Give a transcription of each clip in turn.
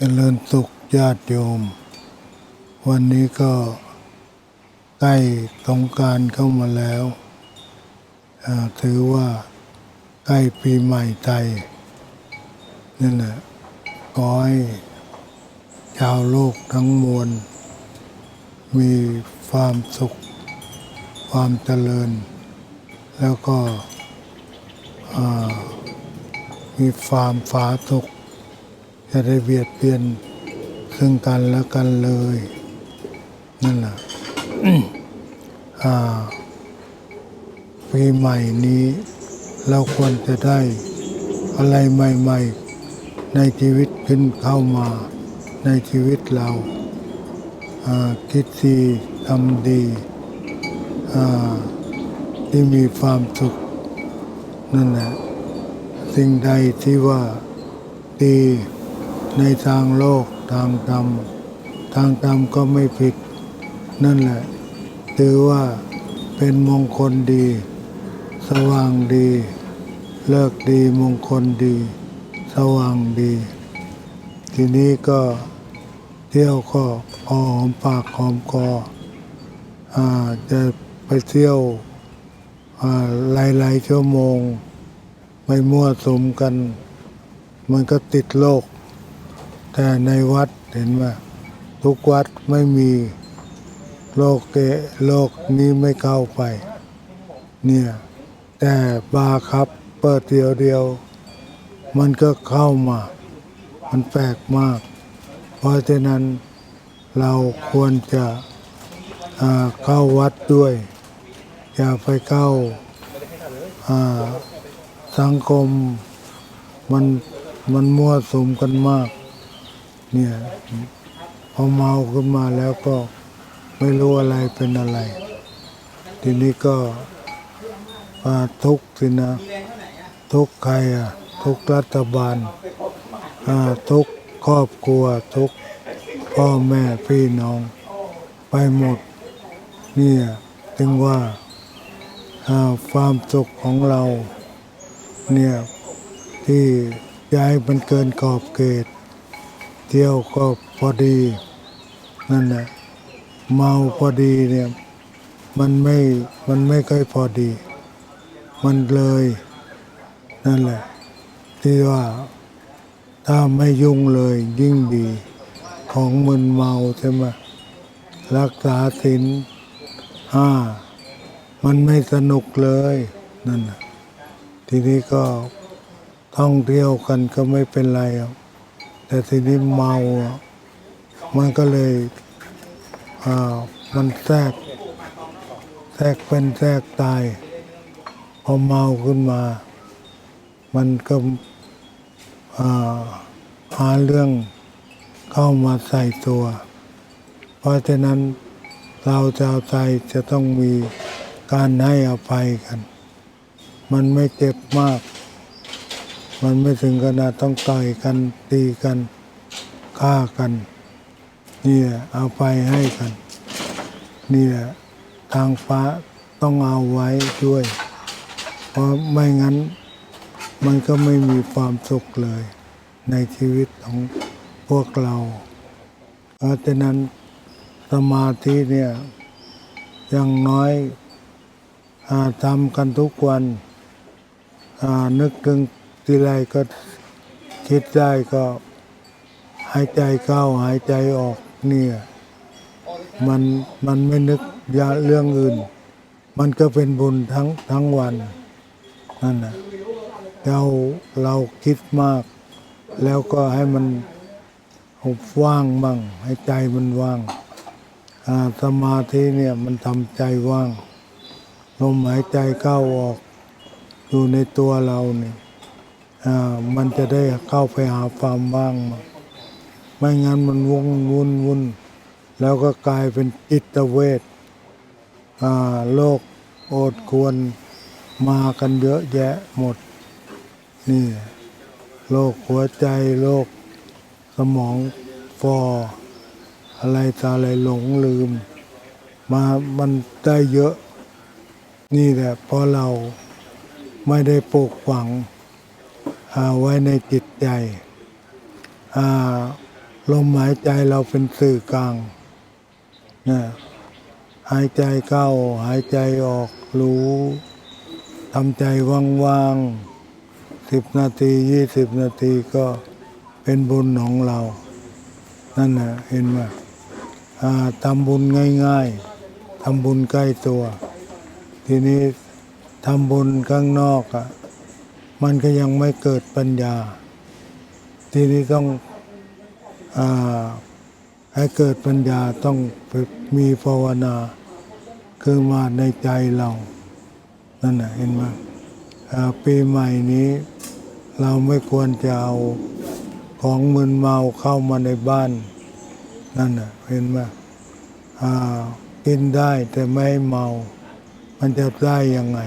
เจริญสุขญาติโยม วันนี้ก็ใกล้สงการเข้ามาแล้วถือว่าใกล้ปีใหม่ไทยนั่นแหละขอให้ชาวโลกทั้งมวล มีความสุข ความเจริญ แล้วก็มีความฝาสุข จะได้เบียดเบียนซึ่งกันและกันเลย นั่นแหละอ่าปีใหม่นี้ เราควรจะได้อะไรใหม่ ๆ ในชีวิตขึ้นเข้ามาในชีวิตเราอ่าคิดดีทำดีอ่าที่มีความสุขนั่นแหละสิ่งใดที่ว่าดี ในทางโลกทางธรรม ทางธรรมก็ไม่ผิด นั่นแหละ ถือว่าเป็นมงคลดี สว่างดี เลิกดีมงคลดี สว่างดี ทีนี้ก็เที่ยวก็พอหอมปากหอมคออาจะไปเที่ยวอ่ายหลายชั่วโมง ไม่มั่วสุมกัน มันก็ติดโลก แต่ในวัดเห็นว่า ทุกวัดไม่มีโลกเกโลกนี้ไม่เข้าไป เนี่ย แต่บาครับเปิดเดียวเดียว มันก็เข้ามา มันแปลกมาก เพราะฉะนั้นเราควรจะเข้าวัดด้วย อย่าไปเข้าอ่าสังคมมันมันมั่วสุมกันมาก เนี่ยพอเมาขึ้นมาแล้วก็ไม่รู้อะไรเป็นอะไร ทีนี้ก็อ่าทุกข์สินะ ทุกใครอะ ทุกรัฐบาลอ่าทุกครอบครัวทุกพ่อแม่พี่น้อง ไปหมด เนี่ยถึงว่าอ่าความสุขของเรา เนี่ย ที่ย้ายมันเกินขอบเขต เที่ยวก็พอดีนั่นแหละเมาพอดีเนี่ยมันไม่มันไม่ค่อยพอดี มันเลยนั่นแหละ ที่ว่าถ้าไม่ยุ่งเลยยิ่งดี ของมึนเมาใช่ไหมรักษาศีลห้ามันไม่สนุกเลยนั่นน่ะทีนี้ก็ท่องเที่ยวกันก็ไม่เป็นไรหรอก แต่ทีนี้เมามันก็เลยอ่ามันแทรกแทรกเป็นแทรกตาย พอเมาขึ้นมา มันก็อ่าหาเรื่องเข้ามาใส่ตัว เพราะฉะนั้นเราชาวไทยจะต้องมีการให้อภัยกัน มันไม่เจ็บมาก มันไม่ถึงขนาดต้องต่อยกันตีกันฆ่ากันนี่แหละเอาไปให้กันนี่แหละทางฟ้าต้องเอาไว้ด้วย เพราะไม่งั้นมันก็ไม่มีความสุขเลย ในชีวิตของพวกเรา เพราะฉะนั้นสมาธิเนี่ยอย่างน้อยอทำกันทุกวันนึกถึง ทีไรก็คิดได้ก็หายใจเข้าหายใจออกเนี่ยมันมันไม่นึกยาเรื่องอื่น มันก็เป็นบุญทั้งทั้งวันนั่นนะเราเราคิดมาก แล้วก็ให้มันว่างบ้างให้ใจมันว่างสมาธิเนี่ยมันทำใจว่างลมหายใจเข้าออกอยู่ในตัวเราเนี่ย มันจะได้เข้าไปหาความว่างมาไม่งั้นมันวุ่นวุ่นวุ่นแล้วก็กลายเป็นจิตเวทโลกโอดควรมากันเยอะแยะหมด นี่โรคหัวใจโรคสมองฟอ อะไรตาอะไรหลงลืม มามันได้เยอะ นี่แหละเพราะเราไม่ได้ปลูกฝังอ่า ไว้ในจิตใจลมหายใจเราเป็นสื่อกลางนะหายใจเข้าหายใจออกรู้ทำใจว่างๆสิบนาทียี่สิบนาทีก็เป็นบุญของเรา นั่นนะเห็นไหมทำบุญง่ายๆทำบุญใกล้ตัว ทีนี้ทำบุญข้างนอกอะ มันก็ยังไม่เกิดปัญญา ทีนี้ต้องอให้เกิดปัญญาต้องมีภาวนาคือมาในใจเรา นั่นนะเห็นไหมปีใหม่นี้ เราไม่ควรจะเอาของมึนเมาเข้ามาในบ้าน นั่นน่ะเห็นไหมกินได้แต่ไม่เมา มันจะได้ยังไง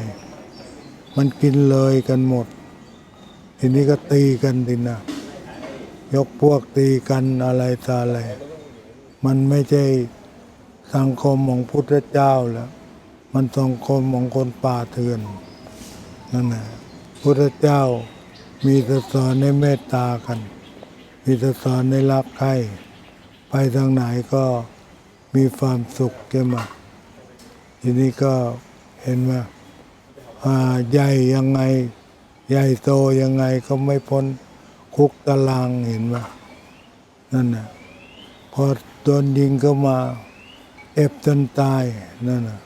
มันกินเลยกันหมด ทีนี้ก็ตีกันดินะยกพวกตีกันอะไรต่ออะไร มันไม่ใช่สังคมของพุทธเจ้าแล้ว มันสังคมของคนป่าเถื่อนนั่นแหละพุทธเจ้ามีแต่สอนให้เมตตากัน มีแต่สอนให้รักใครไปทางไหนก็มีความสุขแก่มาทีนี้ก็เห็นว่าใหญ่ยังไง ใหญ่โตยังไงก็ไม่พ้นคุกตารางเห็นว่านั่นน่ะพอโดนยิงก็มาเอฟจนตายนั่นน่ะ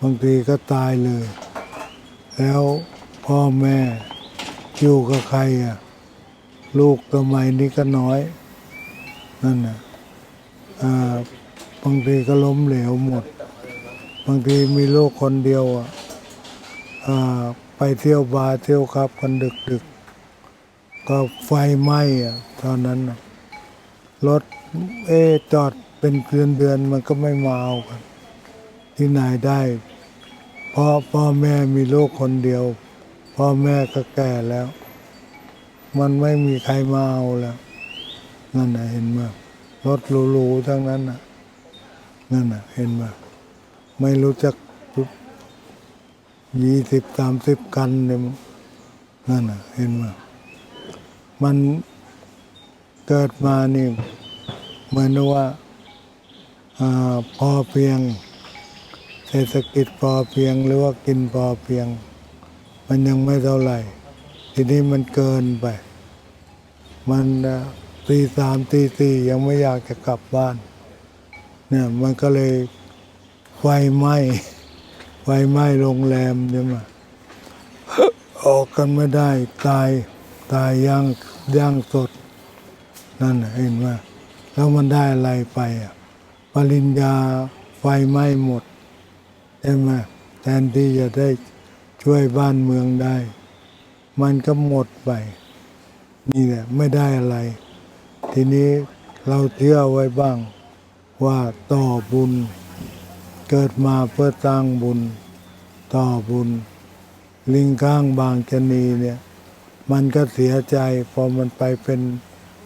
บางทีก็ตายเลย แล้วพ่อแม่อยู่กับใครอะลูกสมัยนี้ก็น้อยนั่นน่ะบางทีก็ล้มเหลวหมด บางทีมีลูกคนเดียวอะอ่า ไปเที่ยวบาร์เที่ยวคลับกันดึกดึกก็ไฟไหม้อะตอนนั้นรถเอจอดเป็นเดือนเดือนมันก็ไม่มาเอากัน ที่ไหนได้ เพ่อพ่อแม่มีลูกคนเดียว พ่อแม่ก็แก่แล้ว มันไม่มีใครมาเอาแล้วนั่นนะเห็นไหมรถหรูๆทั้งนั้นนะนั่นนะเห็นไหมไม่รู้จัก ยี่สิบสามสิบกันเนี่ยนั่นเห็นไหมมันเกิดมานี่เหมือนว่าอ่าพอเพียง เศรษฐกิจพอเพียงหรือว่ากินพอเพียง มันยังไม่เท่าไหร่ ทีนี้มันเกินไป มันตีสามตีสี่ยังไม่อยากจะกลับบ้าน เนี่ยมันก็เลยไฟไหม้ ไฟไหม้โรงแรมใช่ไหมออกกันไม่ได้ตายตายย่างย่างสด นั่นเห็นไหมแล้วมันได้อะไรไปอะปริญญาไฟไหม้หมดใช่ไหมแทนที่จะได้ช่วยบ้านเมืองได้ มันก็หมดไป นี่แหละไม่ได้อะไร ทีนี้เราเชื่อไว้บ้างว่าต่อบุญ เกิดมาเพื่อสร้างบุญ ต่อบุญ ลิงข้างบางชนีเนี่ย มันก็เสียใจพอมันไปเป็น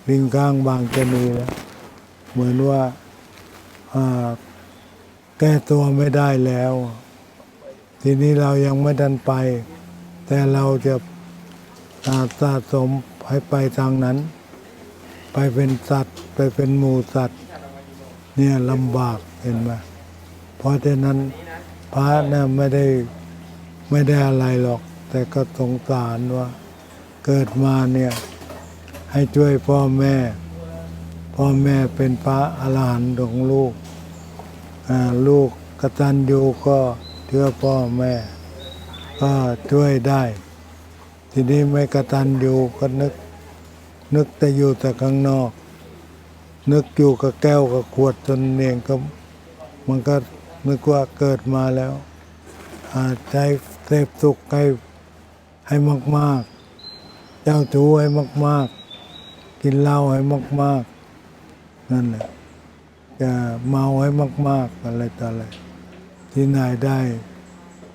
ลิงข้างบางชนีแล้วเหมือนว่าแก้ตัวไม่ได้แล้ว ทีนี้เรายังไม่ดันไป แต่เราจะอาสะสมให้ไปทางนั้น ไปเป็นสัตว์ ไปเป็นหมูสัตว์ เนี่ยลำบากเห็นไหม เพราะฉะนั้นพระเนี่ยไม่ได้ไม่ได้อะไรหรอก แต่ก็สงสารว่า เกิดมาเนี่ยให้ช่วยพ่อแม่ พ่อแม่เป็นพระอรหันต์ของลูกลูกกตัญญูก็เชื่อพ่อแม่ ก็ช่วยได้ ทีนี้ไม่กตัญญูก็นึก นึกแต่อยู่แต่ข้างนอก นึกอยู่กับแก้วกับขวดจนเองก็มันก็ นึกว่าเกิดมาแล้วใจเสพสุขให้ให้มากๆ เจ้าชู้ให้มาก ๆ กินเหล้าให้มาก ๆ นั่นแหละจะเมาให้มาก ๆ อะไรต่ออะไรที่ไหนได้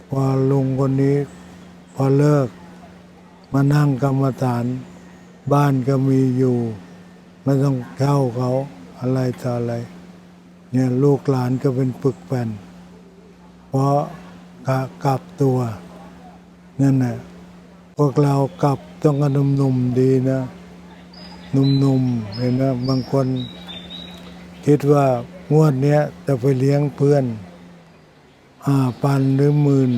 พอลุงคนนี้ พอเลิก มานั่งกรรมฐาน บ้านก็มีอยู่ ไม่ต้องเช่าเขาอะไรต่ออะไร เนี่ยลูกหลานก็เป็นปึกแผ่น เพราะกะกลับตัวนั่นแหละพวกเรากลับต้องกระหนุ่มๆดีนะหนุ่มๆเห็นไหมบางคนคิดว่างวดเนี้ยจะไปเลี้ยงเพื่อนห้าพันหรือหมื่น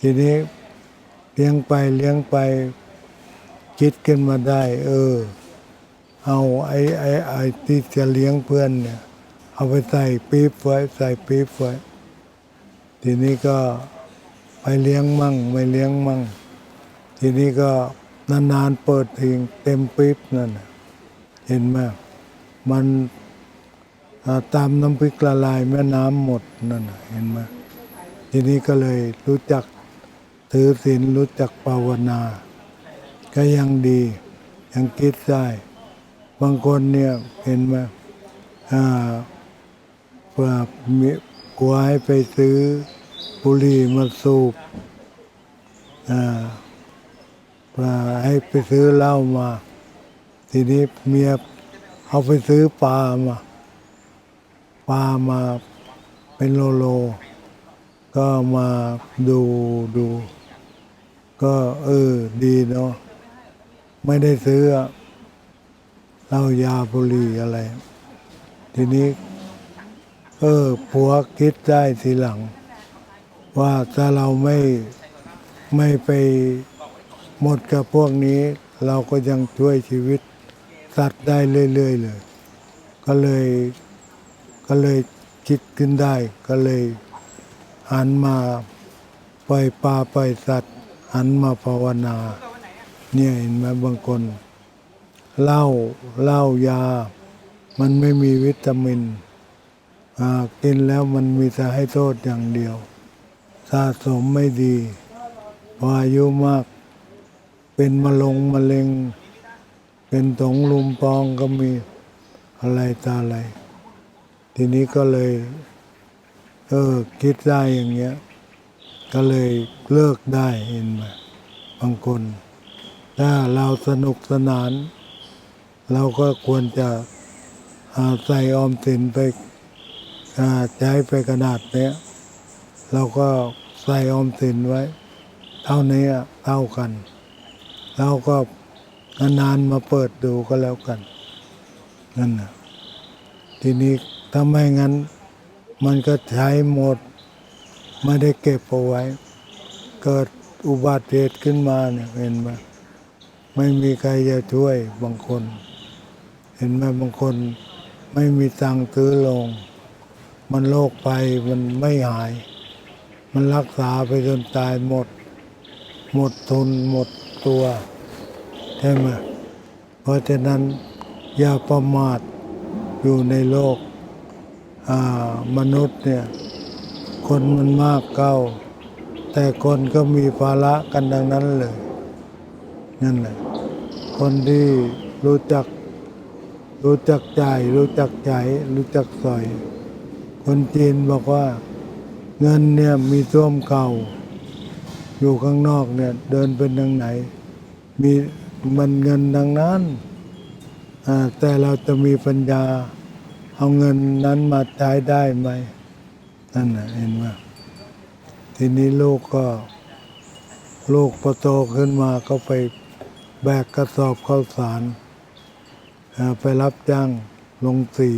ทีนี้เลี้ยงไปเลี้ยงไป คิดขึ้นมาได้ เออ เอาไอ้ไอ้ไอ้ที่จะเลี้ยงเพื่อนเนี่ย เอาไปใส่ปี๊บไว้ใส่ปี๊บไว้ ทีนี้ก็ไปเลี้ยงมั่งไม่เลี้ยงมั่ง ทีนี้ก็นานๆเปิดทิ้งเต็มปี๊บนั่นเห็นไหมมันตามน้ำพริกละลายแม่น้ำหมดนั่นเห็นไหมทีนี้ก็เลยรู้จักถือศีลรู้จักภาวนา ก็ยังดียังคิดได้ บางคนเนี่ยเห็นไหมอ่า เพื่อมีกลัวให้ไปซื้อบุหรี่มาสูบอ่าให้ไปซื้อเหล้ามา ทีนี้เมียเอาไปซื้อปลามาปลามาเป็นโลโล ก็มาดูดู ก็เออดีเนาะไม่ได้ซื้อเหล้ายาบุหรี่อะไร ทีนี้ เออผัวคิดได้ทีหลัง ว่าถ้าเราไม่ไม่ไปหมดกับพวกนี้ เราก็ยังช่วยชีวิตสัตว์ได้เรื่อยๆเลย ก็เลยก็เลยคิดขึ้นได้ ก็เลยหันมาปล่อยปลาปล่อยสัตว์หันมาภาวนา เนี่ยเห็นไหมบางคนเหล้าเหล้ายา มันไม่มีวิตามิน กินแล้วมันมีแต่ให้โทษอย่างเดียว สะสมไม่ดีพออายุมาก เป็นมะลงมะเร็ง เป็นตงลุมปองก็มีอะไรตาอะไร ทีนี้ก็เลย เออ คิดได้อย่างเงี้ย ก็เลยเลิกได้เห็นไหมบางคน ถ้าเราสนุกสนาน เราก็ควรจะใส่ออมสินไป อ่าใช้ไปขนาดเนี้ยเราก็ใส่ออมสินไว้ เท่านี้เท่ากัน เราก็นานๆมาเปิดดูก็แล้วกัน นั่นนะทีนี้ถ้าไม่งั้น มันก็ใช้หมด ไม่ได้เก็บเอาไว้ เกิดอุบัติเหตุขึ้นมาเนี่ยเห็นไหมไม่มีใครจะช่วยบางคน เห็นไหมบางคนไม่มีตังค์ซื้อลง มันโรคไปมันไม่หาย มันรักษาไปจนตายหมด หมดทุนหมดตัวใช่ไหมเพราะฉะนั้นอย่าประมาทอยู่ในโลกมนุษย์เนี่ย คนมันมากเก้า แต่คนก็มีภาระกันดังนั้นเลยนั่นแหละคนที่รู้จัก รู้จักจ่ายรู้จักใช้รู้จักสอย คนจีนบอกว่าเงินเนี่ยมีท่วมเก่า อยู่ข้างนอกเนี่ยเดินเป็นทางไหน มีมันเงินดังนั้น แต่เราจะมีปัญญา เอาเงินนั้นมาใช้ได้ไหมนั่นนะเห็นไหมทีนี้ลูกก็ลูกพอโตขึ้นมาก็ไปแบกกระสอบข้าวสารไปรับจ้างลงสี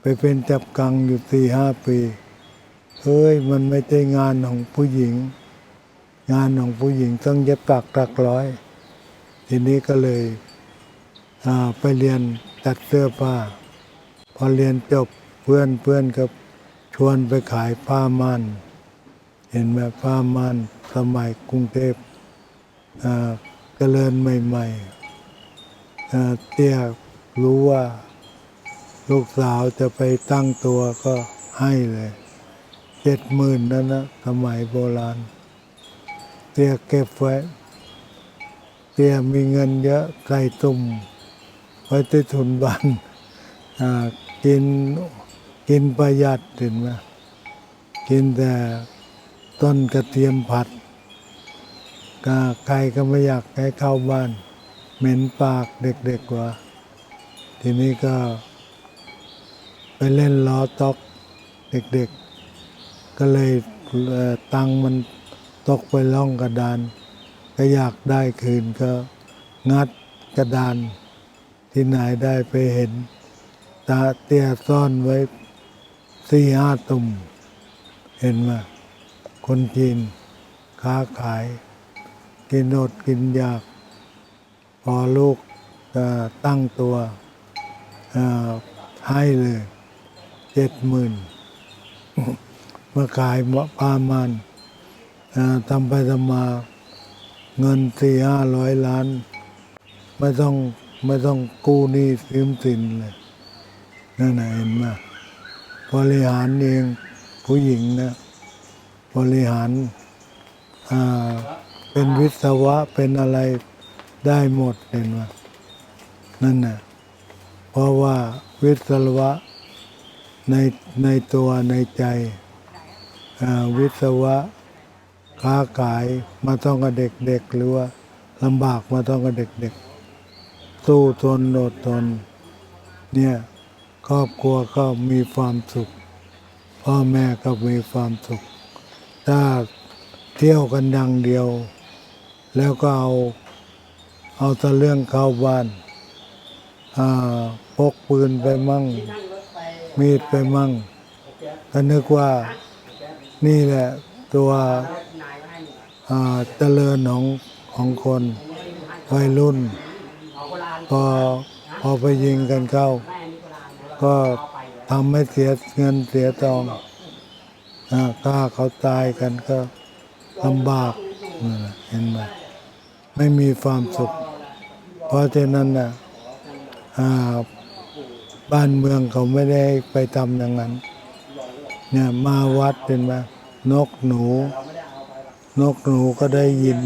ไปเป็นจับกังอยู่สี่ห้าปีเฮ้ยมันไม่ใช่งานของผู้หญิง งานของผู้หญิงต้องเย็บปักตักร้อย ทีนี้ก็เลยไปเรียนตัดเสื้อผ้า พอเรียนจบเพื่อนเพื่อนก็ชวนไปขายผ้าม่านเห็นไหมผ้าม่านสมัยกรุงเทพเจริญใหม่ๆเตี้ยรู้ว่า ลูกสาวจะไปตั้งตัวก็ให้เลยเจ็ดหมื่นนั่นนะสมัยโบราณเตียเก็บไว้เตียมีเงินเยอะใส่ตุ่มไว้ที่ทุนบ้านกินกินประหยัดเห็นไหมกินแต่ต้นกระเทียมผัดก็ใครก็ไม่อยากให้เข้าบ้าน เหม็นปากเด็กๆกว่า ทีนี้ก็ ไปเล่นล้อตอกเด็กๆ ก็เลยตังมันตกไปล่องกระดาน ก็อยากได้คืนก็งัดกระดาน ที่ไหนได้ไปเห็น ตาเตี้ยซ่อนไว้สี่ห้าตุ่ม เห็นไหมคนจีนค้าขาย กินอดกินอยาก พอลูกตั้งตัวให้เลย จ็ดหมื่นเมื่อขายปลามันทำไปทำมาเงินสี่ห้าร้อยล้าน ไม่ต้องไม่ต้องกู้หนี้ยืมสินเลยนั่นเห็นไหมบริหารเองผู้หญิงนะบริหารเป็นวิศวะเป็นอะไรได้หมดเห็นไหมนั่นน่ะเพราะว่าวิศวะ ในในตัวในใจวิศวะค้าขายมาต้องกับเด็กๆหรือว่าลำบากมาต้องกับเด็กๆสู้ทนอดทนเนี่ยครอบครัวก็มีความสุข พ่อแม่ก็มีความสุข ถ้าเที่ยวกันอย่างเดียว แล้วก็เอาเอาแต่เรื่องเข้าบ้านอาพกปืนไปมั่ง มีดไปมั่งก็นึกว่านี่แหละตัวอ่าเจริญของของคนวัยรุ่น พอพอไปยิงกันเข้า ก็ทำให้เสียเงินเสียทองอ่าฆ่าเขาตายกันก็ลำบากนั่นน่ะเห็นไหมไม่มีความสุข เพราะฉะนั้นน่ะอ่า บ้านเมืองเขาไม่ได้ไปทำอย่างนั้น เนี่ยมาวัดเป็นไหมนกหนู นกหนูก็ได้ยิน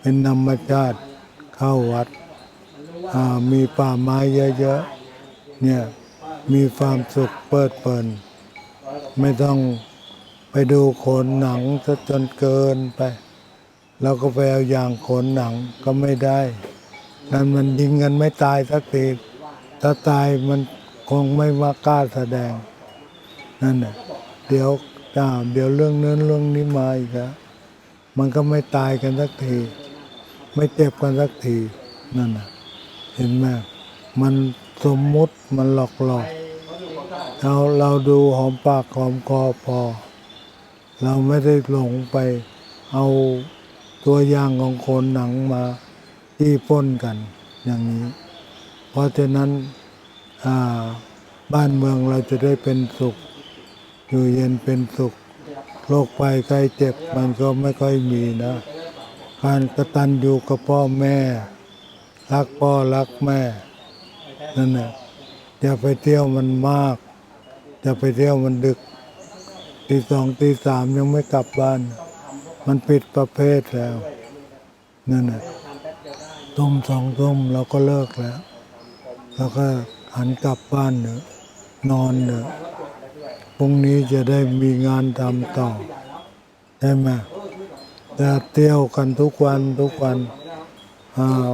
เป็นธรรมชาติเข้าวัด มีป่าไม้เยอะๆ เนี่ยมีความสุขเปิดเปินไม่ต้องไปดูขนหนังซะจนเกินไปเราก็ไปเอาอย่างขนหนังก็ไม่ได้ นั่นมันยิงกันไม่ตายสักที ถ้าตายมันคงไม่มากล้าแสดง นั่นน่ะเดี๋ยวอ้าเดี๋ยวเรื่องเนั้นเรื่องนี้มาอีกแล้วมันก็ไม่ตายกันสักที ไม่เจ็บกันสักทีนั่นนะเห็นไหมมันสมมุติมันหลอกหลอกเราเราดูหอมปากหอมคอพอ เราไม่ได้หลงไป เอาตัวอย่างของคนหนังมาที่ป้นกันอย่างนี้ เพราะฉะนั้นบ้านเมืองเราจะได้เป็นสุข อยู่เย็นเป็นสุข โรคภัยไข้เจ็บมันก็ไม่ค่อยมีนะ การกระตันอยู่กับพ่อแม่ รักพ่อรักแม่นั่นแหละอย่าไปเที่ยวมันมาก อย่าไปเที่ยวมันดึกตีสองตีสามยังไม่กลับบ้าน มันผิดประเภทแล้วนั่นแหละทุ่มสองทุ่มเราก็เลิกแล้ว แล้วก็หันกลับบ้านเนอะนอนเนอะพรุ่งนี้จะได้มีงานทำต่อใช่ไหมแต่เที่ยวกันทุกวันทุกวันอ่า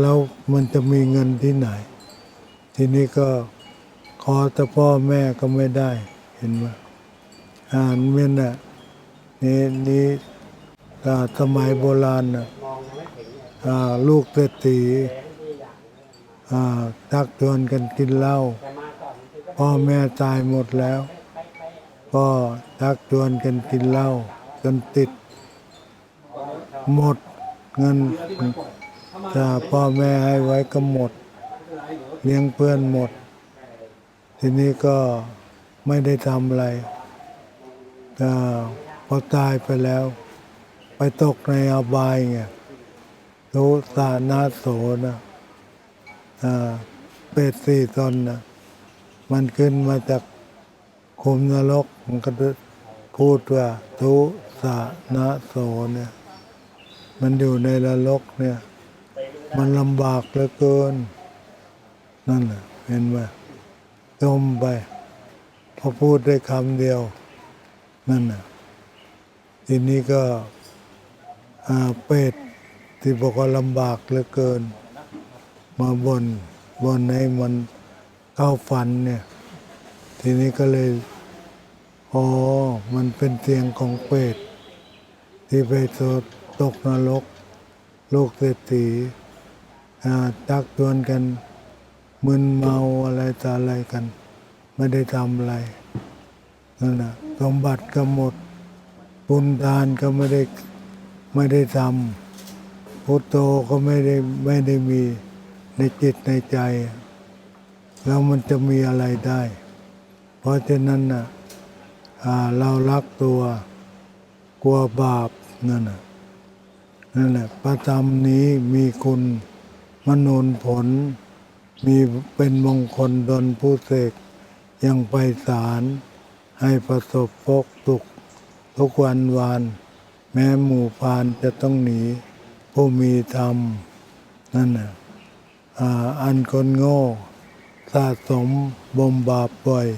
แล้วมันจะมีเงินที่ไหน ทีนี้ก็ขอแต่พ่อแม่ก็ไม่ได้ เห็นไหมอ่านเม่นน่ะนี่นี่อ่าสมัยโบราณน่ะลูกเศรษฐี ทักชวนกันกินเหล้าพ่อแม่ตายหมดแล้ว ก็ทักชวนกันกินเหล้าจนติด หมดเงินถ้าพ่อแม่ให้ไว้ก็หมด เลี้ยงเพื่อนหมด ทีนี้ก็ไม่ได้ทำอะไรแต่พอตายไปแล้ว ไปตกในอบายไงทุสานาโสนะ เป็ดสี่ตนนะมันขึ้นมาจากคุมนรกมันก็พูดว่าทุสานาโสเนี่ย มันอยู่ในนรกเนี่ย มันลำบากเหลือเกิน นั่นแหละเห็นไหมจมไปพอพูดได้คำเดียว นั่นน่ะทีนี้ก็เป็ดที่บอกว่าลำบากเหลือเกิน มาบนบนให้มันเข้าฝันเนี่ย ทีนี้ก็เลยอ๋อมันเป็นเตียงของเป็ดที่ไปโสดตกนรกลูกเศรษฐีอ่าจักชวนกันมึนเมาอะไรต่ออะไรกัน ไม่ได้ทำอะไรนั่นนะสมบัติก็หมดบุญทานก็ไม่ได้ไม่ได้ทำพุทโธก็ไม่ได้ไม่ได้มี ในจิตในใจแล้วมันจะมีอะไรได้ เพราะฉะนั้นนะอ่าเรารักตัว กลัวบาปนั่นน่ะนั่นแหละพระธรรมนี้มีคุณมนุนผล มีเป็นมงคลดลผู้เสกยังไปสารให้ประสบพกตุกทุกวันวาน แม้หมู่พานจะต้องหนี ผู้มีธรรม นั่นน่ะ อันคนโง่ สะสมบ่มบาปบ่อย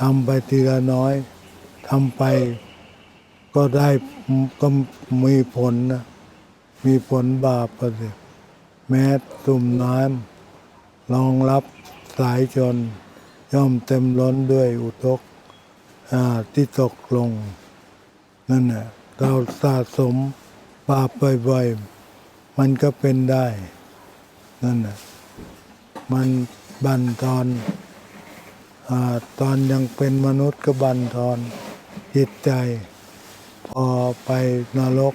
ทำไปทีละน้อยทำไปก็ได้ก็มีผลนะมีผลบาปประสิแม้ตุ่มน้ำรองรับสายชน ย่อมเต็มล้นด้วยอุทกที่ตกลง นั่นน่ะเราสะสมบาปบ่อยๆ มันก็เป็นได้ นั่นน่ะมันบันทอนอตอนยังเป็นมนุษย์ก็บันทอนจิตใจ พอไปนรก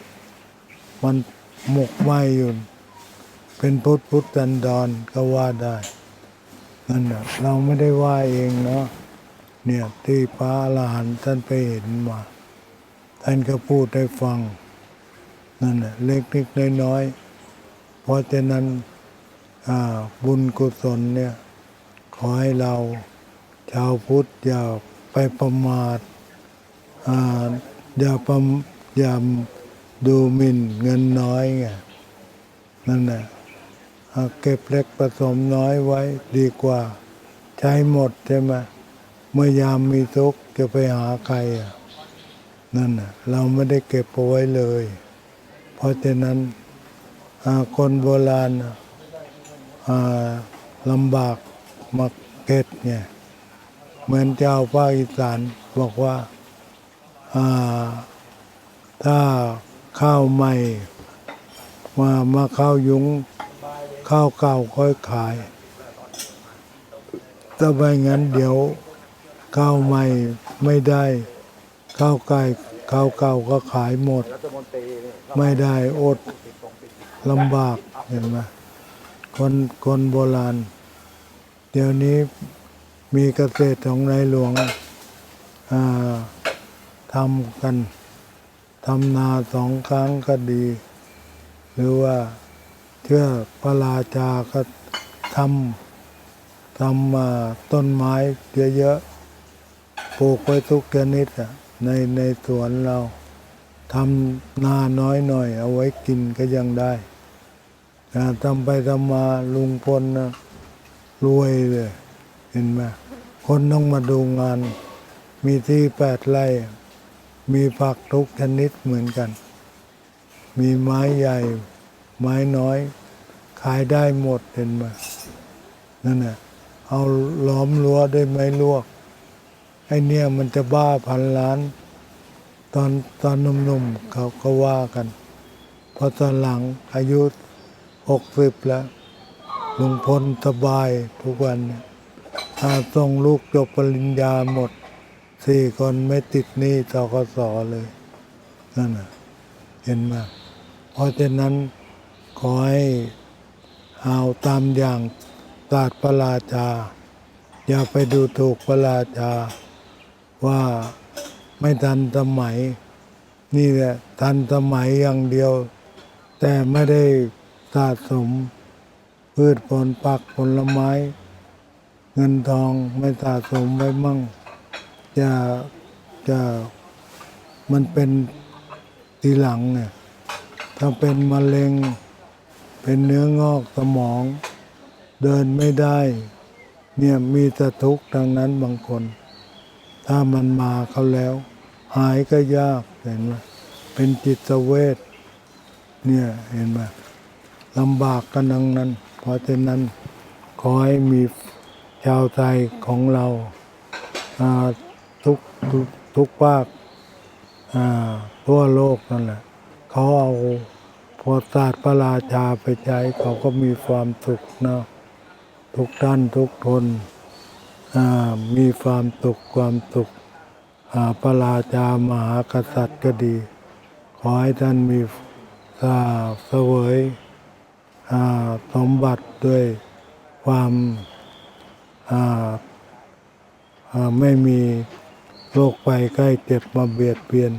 มันหมกไหมอยู่เป็นพุทธพุทธันดรก็ว่าได้นั่นน่ะเราไม่ได้ว่าเองเนาะเนี่ยที่พระอรหันต์ท่านไปเห็นมา ท่านก็พูดให้ฟัง นั่นน่ะเล็กๆน้อยๆเพราะฉะนั้น บุญกุศลเนี่ยขอให้เราชาวพุทธอย่าไปประมาทออย่าประมอย่าดูหมิ่นเงินน้อยไงนั่นแหละเก็บเล็กผสมน้อยไว้ดีกว่า ใช้หมดใช่ไหมเมื่อยามมีทุกข์จะไปหาใครอะนั่นเราไม่ได้เก็บเอาไว้เลย เพราะฉะนั้นคนโบราณ ลำบากมาเก็ตเนี่ยเหมือนเจ้าภาคอีสานบอกว่าถ้าข้าวใหม่ มามาข้าวยุงข้าวเก่าค่อยขายถ้าไม่งั้นเดี๋ยวข้าวใหม่ไม่ได้ข้าวไก่ข้าวเก่าก็ขายหมด ไม่ได้อดลำบากเห็นไหม คนคนโบราณ เดี๋ยวนี้มีเกษตรของในหลวงทำกันทำนาสองครั้งก็ดี หรือว่าเชื่อพระราชาก็ทำทำต้นไม้เยอะๆปลูกไว้ทุกชนิดในในสวนเราทำนาน้อยหน่อยเอาไว้กินก็ยังได้ ทำไปทำมาลุงพลนะรวยเลยเห็นไหมคนต้องมาดูงาน มีที่แปดไร่ มีผักทุกชนิดเหมือนกัน มีไม้ใหญ่ ไม้น้อย ขายได้หมดเห็นไหมนั่นน่ะเอาล้อมรั้วด้วยไม้ลวก ไอเนี่ยมันจะบ้าพันล้าน ตอนตอนหนุ่มๆเขาก็ว่ากัน พอตอนหลังอายุ หกสิบแล้วลุงพลสบายทุกวันถ้าส่งลูกจบปริญญาหมดสี่คนไม่ติดหนี้ทกสเลย นั่นนะเห็นไหมเพราะฉะนั้นขอให้เอาตามอย่างศาสตร์พระราชา อย่าไปดูถูกพระราชา ว่าไม่ทันสมัย นี่แหละทันสมัยอย่างเดียว แต่ไม่ได้ สะสม พืชผลปักผลไม้ เงินทองไม่สะสมไว้มั่ง จะจะมันเป็นทีหลังเนี่ยถ้าเป็นมะเร็ง เป็นเนื้องอกสมอง เดินไม่ได้ เนี่ยมีแต่ทุกข์ดังนั้นบางคน ถ้ามันมาเขาแล้ว หายก็ยากเห็นไหมเป็นจิตเวชเนี่ยเห็นไหม ลำบากกันดังนั้น เพราะฉะนั้นขอให้มีชาวไทยของเราทุกทุกทุกภาคทั่วโลกนั่นแหละเขาเอาพอศาสตร์พระราชาไปใช้เขาก็มีความสุขนะทุกท่านทุกคนมีความสุขความสุขพระราชามหากษัตริย์ก็ดี ขอให้ท่านมีอ่าเสวย สมบัติด้วยความไม่มีโรคภัยใกล้เจ็บมาเบียดเบียน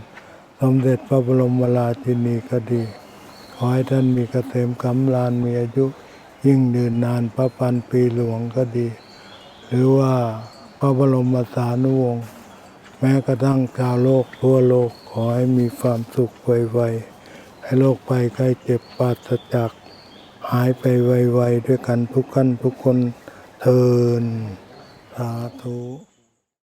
สมเด็จพระบรมราชินีก็ดี ขอให้ท่านมีเกษมกำลานมีอายุ ยิ่งยืนนานพระพันปีหลวงก็ดี หรือว่าพระบรมสานุวงศ์แม้กระทั่งชาวโลกทั่วโลกขอให้มีความสุขไวๆให้โรคภัยไข้เจ็บปราศจาก หายไปไวๆด้วยกันทุกขั้นทุกคนเทินสาธุ